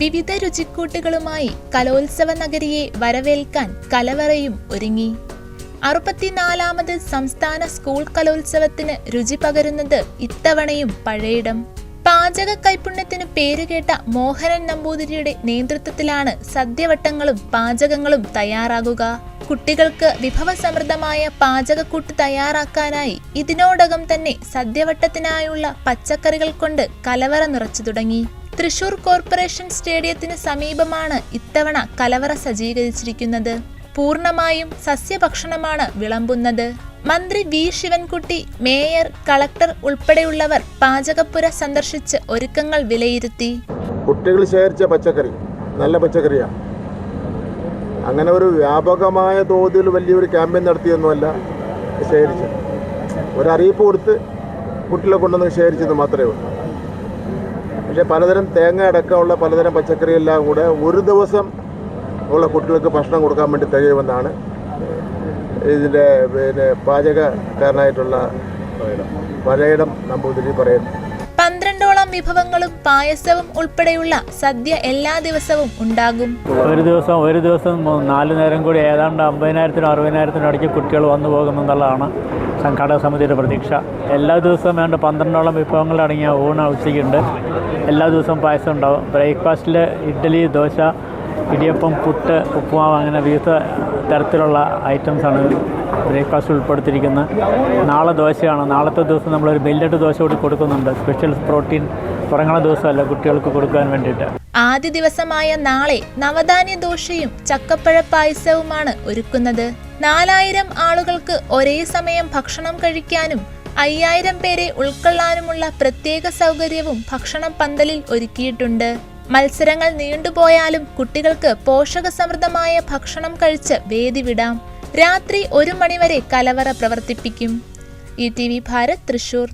വിവിധ രുചിക്കൂട്ടുകളുമായി കലോത്സവ നഗരിയെ വരവേൽക്കാൻ കലവറയും ഒരുങ്ങി. അറുപത്തിനാലാമത് സംസ്ഥാന സ്കൂൾ കലോത്സവത്തിന് രുചി പകരുന്നത് ഇത്തവണയും പഴയിടം. പാചക കൈപുണ്യത്തിന് പേരുകേട്ട മോഹനൻ നമ്പൂതിരിയുടെ നേതൃത്വത്തിലാണ് സദ്യവട്ടങ്ങളും പാചകങ്ങളും തയ്യാറാകുക. കുട്ടികൾക്ക് വിഭവസമൃദ്ധമായ പാചകക്കൂട്ട് തയ്യാറാക്കാനായി ഇതിനോടകം തന്നെ സദ്യവട്ടത്തിനായുള്ള പച്ചക്കറികൾ കൊണ്ട് കലവറ നിറച്ചു തുടങ്ങി. തൃശൂർ കോർപ്പറേഷൻ സ്റ്റേഡിയത്തിന് സമീപമാണ് ഇത്തവണ കലവറ സജ്ജീകരിച്ചിരിക്കുന്നത്. പൂർണമായും സസ്യഭക്ഷണമാണ് വിളമ്പുന്നത്. മന്ത്രി വി. ശിവൻകുട്ടി മേയർ കളക്ടർ ഉൾപ്പെടെയുള്ളവർ പാചകപ്പുര സന്ദർശിച്ച് ഒരുക്കങ്ങൾ വിലയിരുത്തി. കുട്ടികൾ ശേഖരിച്ച പച്ചക്കറി നല്ല പച്ചക്കറിയാണ്. അങ്ങനെ ഒരു വ്യാപകമായ തോതിൽ വലിയൊരു ക്യാമ്പയിൻ നടത്തിയൊന്നുമല്ല ശേഖരിച്ചത്. ഒരറിയിപ്പ് കൊടുത്ത് കുട്ടികളെ കൊണ്ടുവന്ന് ശേഖരിച്ചത് മാത്രമേ ഉള്ളൂ. പക്ഷേ പലതരം തേങ്ങ അടക്കമുള്ള പലതരം പച്ചക്കറി എല്ലാം കൂടെ ഒരു ദിവസം ഉള്ള കുട്ടികൾക്ക് ഭക്ഷണം കൊടുക്കാൻ വേണ്ടി തികയുമെന്നാണ് ഇതിന്റെ പിന്നെ പാചകക്കാരനായിട്ടുള്ള പഴയിടം നമ്പൂതിരി പറയുന്നത്. പന്ത്രണ്ടോളം വിഭവങ്ങളും പായസവും ഉൾപ്പെടെയുള്ള സദ്യ എല്ലാ ദിവസവും ഉണ്ടാകും. ഒരു ദിവസം ഒരു ദിവസം നാലു നാല് നേരം കൂടി ഏതാണ്ട് അമ്പതിനായിരത്തിനും അറുപതിനായിരത്തിനും ഇടയ്ക്ക് കുട്ടികൾ വന്നു പോകുമെന്നുള്ളതാണ് സംഘാടക സമിതിയുടെ പ്രതീക്ഷ. എല്ലാ ദിവസവും വേണ്ട പന്ത്രണ്ടോളം വിഭവങ്ങൾ അടങ്ങിയ ഊണ് ഉച്ചയ്ക്കുണ്ട്. എല്ലാ ദിവസവും പായസം ഉണ്ടാവും. ബ്രേക്ക്ഫാസ്റ്റിൽ ഇഡ്ഡലി ദോശ ഇടിയപ്പം പുട്ട് ഉപ്പുമാവ് അങ്ങനെ വിവിധ തരത്തിലുള്ള ഐറ്റംസാണ് ബ്രേക്ക്ഫാസ്റ്റ് ഉൾപ്പെടുത്തിയിരിക്കുന്ന നാളെ ദോശയാണ്. നാളത്തെ ദിവസം നമ്മളൊരു ബെല്ലറ്റ് ദോശ കൂടി കൊടുക്കുന്നുണ്ട്. സ്പെഷ്യൽ പ്രോട്ടീൻ തുടങ്ങണ ദിവസമല്ല കുട്ടികൾക്ക് കൊടുക്കാൻ വേണ്ടിയിട്ട്. ആദ്യ ദിവസമായ നാളെ നവധാന്യ ദോശയും ചക്കപ്പഴ പായസവുമാണ് ഒരുക്കുന്നത്. നാലായിരം ആളുകൾക്ക് ഒരേ സമയം ഭക്ഷണം കഴിക്കാനും അയ്യായിരം പേരെ ഉൾക്കൊള്ളാനുമുള്ള പ്രത്യേക സൗകര്യവും ഭക്ഷണം പന്തലിൽ ഒരുക്കിയിട്ടുണ്ട്. മത്സരങ്ങൾ നീണ്ടുപോയാലും കുട്ടികൾക്ക് പോഷകസമൃദ്ധമായ ഭക്ഷണം കഴിച്ച് വേദി വിടാം. രാത്രി ഒരു മണിവരെ കലവറ പ്രവർത്തിപ്പിക്കും. E T V Bharat Thrissur.